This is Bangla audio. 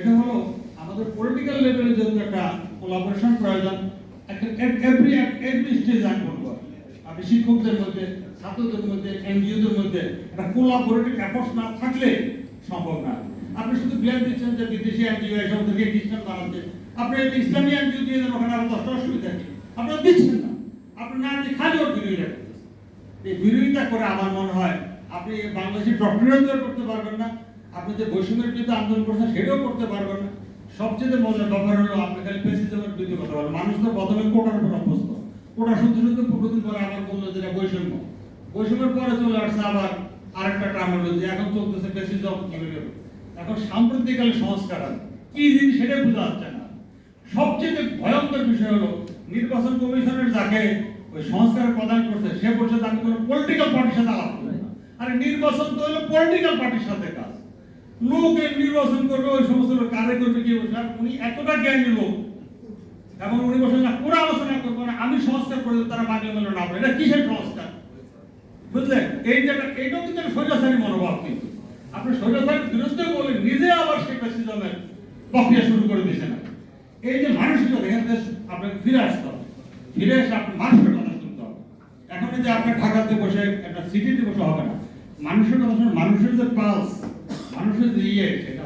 এটা হলো আমাদের পলিটিক্যাল লেভেলে যেহেতু একটা কোলাবোরেশন প্রয়োজন। আমি আপনি শিক্ষকদের মধ্যে, ছাত্রদের মধ্যে, এনজিওদের মধ্যে একটা কোলাবোরেটিভ না থাকলে সম্ভব না। আপনি শুধু দিচ্ছেন যে বিদেশি এনজিও থেকে খ্রিস্টান বানাচ্ছে। আপনি একটা ইসলামী এনজিও দিয়ে দেন, ওখানে আরও দশটা অসুবিধা কি? আপনারা দিচ্ছেন না। আপনি না খালি ওর বিরোধিতা এই বিরোধিতা করে আমার মনে হয় আপনি বাংলাদেশি ডক্টরেট করতে পারবেন না। আপনি যে বৈষম্যের বিরুদ্ধে আন্দোলন করছেন, সেটাও করতে পারবেন না। সবচেয়ে মজার ব্যাপার হলো, আপনি খালি ফেসিজমের বিরুদ্ধে কথা বলেন। মানুষ তো প্রথমে কোটার উপর অভ্যস্ত। কোটা শুনতে শুনতে পনেরো পরে আবার বলল যেটা বৈষম্য। বৈষম্যের পরে চলে আসছে আবার আরেকটা যে এখন চলতেছে ফেসিজম এখন সাম্প্রতিককালে সংস্কার আছে কি জিনিস সেটাই বোঝা যাচ্ছে না। সবচেয়ে ভয়ঙ্কর বিষয় হলো, নির্বাচন কমিশনের যাকে ওই সংস্কার প্রদান করছে, সে বলছে আমি কোনো পলিটিক্যাল পার্টির সাথে আলাপ করব না। আরে নির্বাচন তো হলো পলিটিক্যাল পার্টির সাথে কাজ। লোকে নির্বাচন করবে, ওই সমস্ত লোক কারে করবে, কি আর উনি এতটা জ্ঞানী লোক, এবং উনি বলছেন, না পুরো আলোচনা করব না, আমি সংস্কার করে তারা মাঝে মেলো না এটা কিসের সংস্কার? বুঝলেন? এই যে এইটাও কিন্তু স্বৈরাচারী মনোভাব কিন্তু। আপনি স্বৈরাচারীর বিরুদ্ধে বলে নিজে আবার সেই ফ্যাসিজমের প্রক্রিয়া শুরু করে দিয়েছেন। এই যে এখান থেকে আপনাকে ফিরে আসতে হবে। ফিরে এসে আপনি মানুষের কথা শুনতে হবে। এখন যে আপনার ঢাকাতে বসে, একটা সিটিতে বসে হবে না। মানুষের কথা শুনে মানুষের যে পালস মানুষের যে ইয়ে সেটা